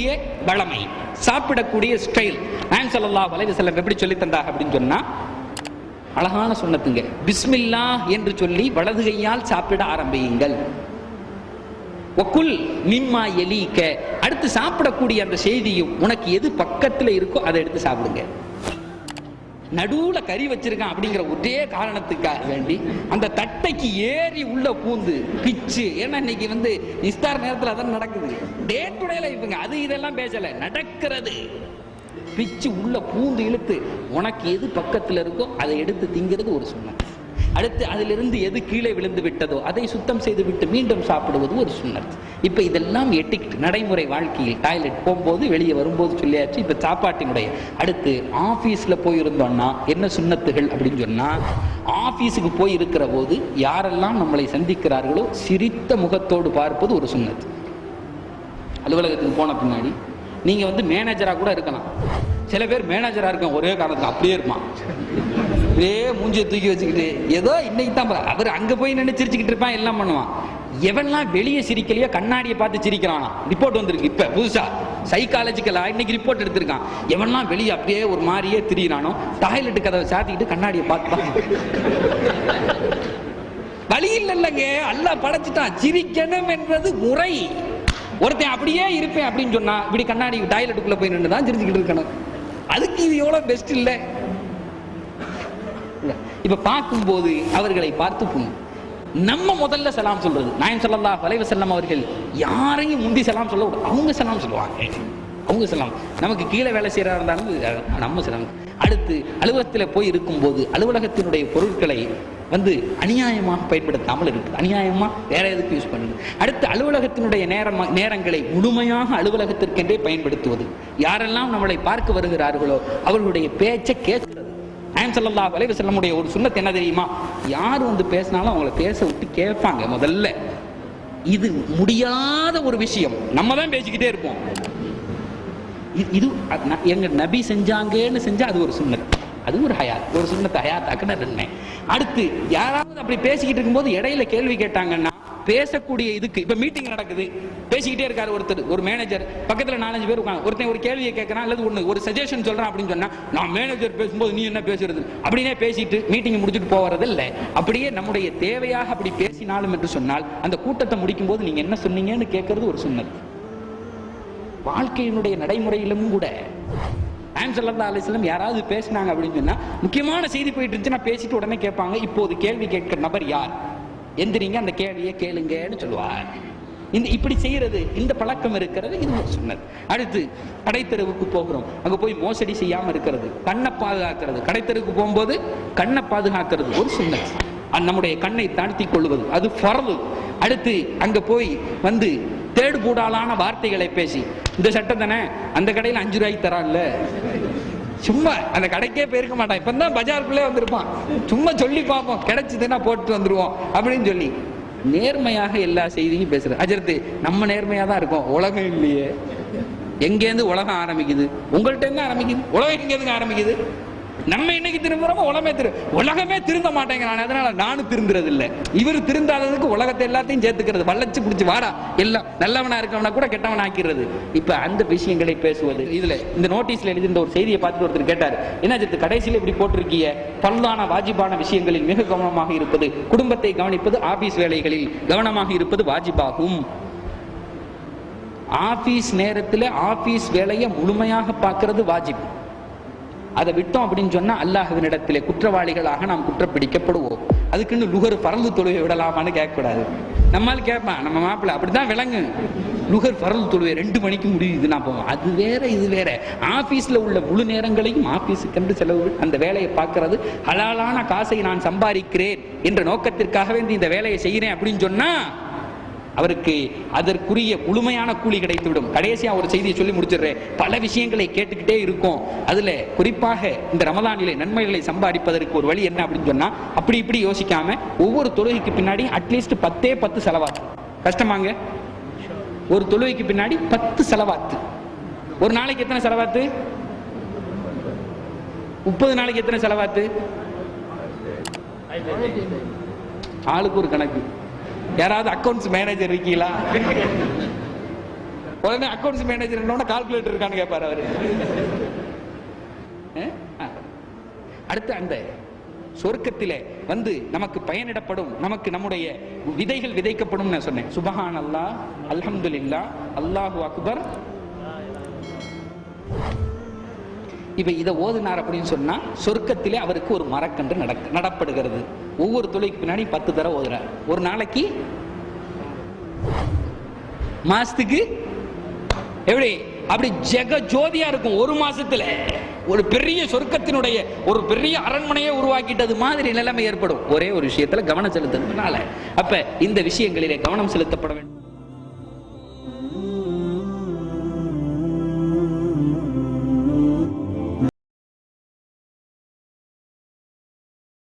சாப்பிடக்கூடிய வளமை சாப்பிடக்கூடிய ஸ்டைல் நான் சொல்லலா வலைவு செல்லம் எப்படி சொல்லி தந்தாங்க அப்படின்னு சொன்னா அழகான சொன்னதுங்க பிஸ்மில்லா என்று சொல்லி வலது கையால் சாப்பிட ஆரம்பியுங்கள். ஒக்குல் மிம்மா எலிக்க. அடுத்து சாப்பிடக்கூடிய அந்த செய்தியும் உனக்கு எது பக்கத்தில் இருக்கோ அதை எடுத்து சாப்பிடுங்க. நடுவுல கறி வச்சிருக்கான் அப்படிங்கிற ஒரே காரணத்துக்காக வேண்டி அந்த தட்டைக்கு ஏறி உள்ள பூந்து பிச்சு. ஏன்னா இன்னைக்கு வந்து இஸ்தார் நேரத்தில் அதான் நடக்குது. டே டு டே அது இதெல்லாம் பேசல. நடக்கிறது. பிச்சு உள்ள பூந்து இழுத்து உனக்கு எது பக்கத்துல இருக்கோ அதை எடுத்து திங்கிறது ஒரு சொன்ன அடுத்து அதிலிருந்து எது கீழே விழுந்து விட்டதோ அதை சுத்தம் செய்து விட்டு மீண்டும் சாப்பிடுவது ஒரு சுண்ணத். இப்ப இதெல்லாம் எட்டிக்ட் நடைமுறை வாழ்க்கையில் டாய்லெட் போகும்போது வெளியே வரும்போது சொல்லியாச்சு இப்ப சாப்பாட்டினுடைய அடுத்து ஆபீஸ்ல போயிருந்தோம்னா என்ன சுண்ணத்துகள் அப்படின்னு சொன்னா ஆபீஸுக்கு போய் இருக்கிற போது யாரெல்லாம் நம்மளை சந்திக்கிறார்களோ சிரித்த முகத்தோடு பார்ப்பது ஒரு சுண்ணத். அலுவலகத்துக்கு போன பின்னாடி நீங்க வந்து மேனேஜரா கூட இருக்கலாம். சில பேர் மேனேஜராக இருக்க ஒரே காரணத்துக்கு அப்படியே இருப்பான். அப்படியே மூஞ்சியை தூக்கி வச்சுக்கிட்டு ஏதோ இன்னைக்கு தான் பா- அவர் அங்க போய் நின்று சிரிச்சுக்கிட்டு இருப்பான் எல்லாம் பண்ணுவான். எவன்லாம் வெளியே சிரிக்கலையோ கண்ணாடியை பார்த்து சிரிக்கிறானா? ரிப்போர்ட் வந்திருக்கு இப்ப புதுசா. சைக்காலஜிக்கலா இன்னைக்கு ரிப்போர்ட் எடுத்திருக்கான். எவன்லாம் வெளியே அப்படியே ஒரு மாதிரியே திரியிறானோ டாய்லெட்டு கதவை சாத்திக்கிட்டு கண்ணாடியை பார்த்து வழி இல்லைங்க அல்லா படைச்சிட்டான். சிரிக்கணும் என்றது முறை ஒருத்தன் அப்படியே இருப்பேன் அப்படின்னு சொன்னா இப்படி கண்ணாடி டாய்லெட்டுக்குள்ள போய் நின்று தான் சிரிச்சுக்கிட்டு இருக்கணும். அதுக்கு இது எவ்வளவு பெஸ்ட் இல்லை? இப்ப பார்க்கும்போது அவர்களை பார்த்து புண்ணும் நம்ம முதல்ல சலாம் சொல்றது நாயம் ஸல்லல்லாஹு வலைவ செல்லம் அவர்கள் யாரையும் முந்தி சலாம் சொல்ல அவங்க சலாம் சொல்லுவாங்க. அவங்க சலாம். நமக்கு கீழே வேலை செய்யறா இருந்தாலும் நம்ம சலாம். அடுத்து அலுவலகத்தில் போய் இருக்கும்போது அலுவலகத்தினுடைய பொருட்களை வந்து அநியாயமாக பயன்படுத்தாமல் இருக்குது. அநியாயமா வேற எதுக்கு யூஸ் பண்ணுது அடுத்து அலுவலகத்தினுடைய நேரம் நேரங்களை முழுமையாக அலுவலகத்திற்கென்றே பயன்படுத்துவது. யாரெல்லாம் நம்மளை பார்க்க வருகிறார்களோ அவர்களுடைய பேச்சை கேட்கிறது நாயம் ஸல்லல்லாஹு அலைஹி ஒரு சுன்னத் என்ன தெரியுமா? யார் வந்து பேசினாலும் அவங்கள பேச விட்டு கேட்பாங்க முதல்ல. இது முடியாத ஒரு விஷயம். நம்ம தான் பேசிக்கிட்டே இருப்போம். இது- எங்க நபி செஞ்சாங்கன்னு செஞ்சா அது ஒரு சுண்ணத் அது ஒரு ஹயாத். ஒரு சுண்ணத்தை ஹயாத்தாக்குன்னு இருந்தேன் அடுத்து யாராவது அப்படி பேசிக்கிட்டு இருக்கும்போது இடையில கேள்வி கேட்டாங்கன்னா பேசக்கூடிய இதுக்கு இப்ப மீட்டிங் நடக்குது. பேசிக்கிட்டே இருக்காரு ஒருத்தர் ஒரு மேனேஜர் பக்கத்துல நாலஞ்சு பேர் உட்காந்து ஒருத்தன் ஒரு கேள்வியை கேட்கறான் அல்லது ஒண்ணு ஒரு சஜஷன் சொல்றான் அப்படின்னு சொன்னா நான் மேனேஜர் பேசும்போது நீ என்ன பேசுறது? அப்படின்னே பேசிட்டு மீட்டிங் முடிச்சுட்டு போறது இல்ல அப்படியே நம்முடைய தேவையாக அப்படி பேசினாலும் என்று சொன்னால் அந்த கூட்டத்தை முடிக்கும் போது நீங்க என்ன சொன்னீங்கன்னு கேட்கறது ஒரு சுன்னத் வாழ்க்கையினுடைய நடைமுறையிலும் கூட ஆம் சல்லா அலிஸ்லம் யாராவது பேசினாங்க அப்படின்னு சொன்னா முக்கியமான செய்தி போயிட்டு இருந்துச்சு நான் பேசிட்டு உடனே கேட்பாங்க. இப்போது கேள்வி கேட்கிற நபர் யார்? எந்திரிங்க அந்த கேள்வியை கேளுங்கன்னு சொல்லுவார். இந்த இப்படி செய்யறது இந்த பழக்கம் இருக்கிறது இது ஒரு அடுத்து கடைத்தெருவுக்கு போகிறோம். அங்க போய் மோசடி செய்யாம இருக்கிறது கண்ணை பாதுகாக்கிறது. கடைத்தெருவுக்கு போகும்போது கண்ணை பாதுகாக்கிறது ஒரு சுன்னத் நம்முடைய கண்ணை தாழ்த்தி கொள்வது அது பரவு அடுத்து அங்க போய் வந்து தேடு கூடாலான வார்த்தைகளை பேசி இந்த சட்டம் தானே? அந்த கடையில் அஞ்சு ரூபாய்க்கு தரான்ல. சும்மா அந்த கடைக்கே போயிருக்க மாட்டான். இப்ப தான் பஜாருக்குள்ளே வந்திருப்பான். சும்மா சொல்லி பார்ப்போம். கிடைச்சதுன்னா போட்டு வந்துருவோம் அப்படின்னு சொல்லி. நேர்மையாக எல்லா செய்தியும் பேசுறது. அஜர்த்து நம்ம நேர்மையா தான் இருக்கோம். உலகம் இல்லையே. எங்கேருந்து உலகம் ஆரம்பிக்குது? உங்கள்கிட்ட இருந்து ஆரம்பிக்குது? உலகம் எங்கேருந்து ஆரம்பிக்குது? நம்ம இன்னைக்கு திரும்புறோமோ உலகமே திரு உலகமே திருந்த மாட்டேங்கிறான் அதனால நானும் திருந்துறது இல்ல இவர் திருந்தாததுக்கு உலகத்தை எல்லாத்தையும் சேர்த்துக்கிறது. வளைச்சு பிடிச்சி வாடா எல்லாம் நல்லவனா இருக்கவனா கூட கெட்டவன் ஆக்கிறது இப்ப அந்த விஷயங்களை பேசுவது. இதுல இந்த நோட்டீஸ்ல எழுதியிருந்த ஒரு செய்தியை பார்த்துட்டு ஒருத்தர் கேட்டார் என்ன சித்து கடைசியில இப்படி போட்டிருக்கிய? பல்லான வாஜிபான விஷயங்களில் மிக கவனமாக இருப்பது குடும்பத்தை கவனிப்பது ஆபீஸ் வேலைகளில் கவனமாக இருப்பது வாஜிபாகும். ஆபீஸ் நேரத்துல ஆபீஸ் வேலையை முழுமையாக பார்க்கிறது வாஜிப். அதை விட்டோம் அப்படின்னு சொன்னா அல்லாஹுவினிடத்திலே குற்றவாளிகளாக நாம் குற்றப்பிடிக்கப்படுவோம். அதுக்குன்னு லுகர் பரந்து தொழுவை விடலாமான்னு கேட்கக்கூடாது. நம்மால் கேட்பான் நம்ம மாப்பிள்ளை அப்படிதான் விளங்கு. லுகர் பரந்து தொழுவை ரெண்டு மணிக்கு முடியுது நான் போவோம் அது வேற இது வேற. ஆபீஸ்ல உள்ள முழு நேரங்களையும் ஆபீஸுக்கென்று செலவு அந்த வேலையை பார்க்கறது ஹலாலான காசை நான் சம்பாதிக்கிறேன் என்ற நோக்கத்திற்காகவே இந்த வேலையை செய்கிறேன் அப்படின்னு சொன்னா அவருக்கு அதற்குரிய முழுமையான கூலி கிடைத்துவிடும். கடைசியா ஒரு செய்தியை சொல்லி முடிச்சிடுறேன். பல விஷயங்களை கேட்டுக்கிட்டே இருக்கும். அதுல குறிப்பாக இந்த ரமலானிலே நன்மைகளை சம்பாதிப்பதற்கு ஒரு வழி என்ன அப்படின்னு சொன்னா அப்படி இப்படி யோசிக்காம ஒவ்வொரு தொழுகைக்கு பின்னாடி அட்லீஸ்ட் பத்தே பத்து செலவாத்து. கஷ்டமாங்க? ஒரு தொழுகைக்கு பின்னாடி பத்து செலவாத்து. ஒரு நாளைக்கு எத்தனை செலவாத்து? முப்பது நாளைக்கு எத்தனை செலவாத்து? ஆளுக்கு ஒரு கணக்கு. யாராவது அக்கவுண்ட்ஸ் மேனேஜர் இருக்கீங்களா? உடனே அக்கௌண்ட்ஸ் மேனேஜர் கால்குலேட்டர் இருக்கான்னு கேட்பார் அவரு. அடுத்து அந்த சொர்க்கத்திலே வந்து நமக்கு பயனிடப்படும் நமக்கு நம்முடைய விதைகள் விதைக்கப்படும் நான் சொன்னேன். சுபஹான் அல்லாஹ் அல்ஹம்துலில்லா அல்லாஹு அக்பர். இப்போ இதை ஓதுனார் அப்படின்னு சொன்னால் சொர்க்கத்திலே அவருக்கு ஒரு மரக்கன்று நடக்க நடப்படுகிறது. ஒவ்வொரு துளைக்கு பின்னாடி பத்து தடவை ஓதுறார். ஒரு நாளைக்கு மாசத்துக்கு எப்படி? அப்படி ஜெக ஜோதியா இருக்கும். ஒரு மாசத்துல ஒரு பெரிய சொர்க்கத்தினுடைய ஒரு பெரிய அரண்மனையை உருவாக்கிட்டது மாதிரி நிலைமை ஏற்படும். ஒரே ஒரு விஷயத்துல கவனம் செலுத்துறதுனால அப்ப இந்த விஷயங்களிலே கவனம் செலுத்தப்பட வேண்டும்.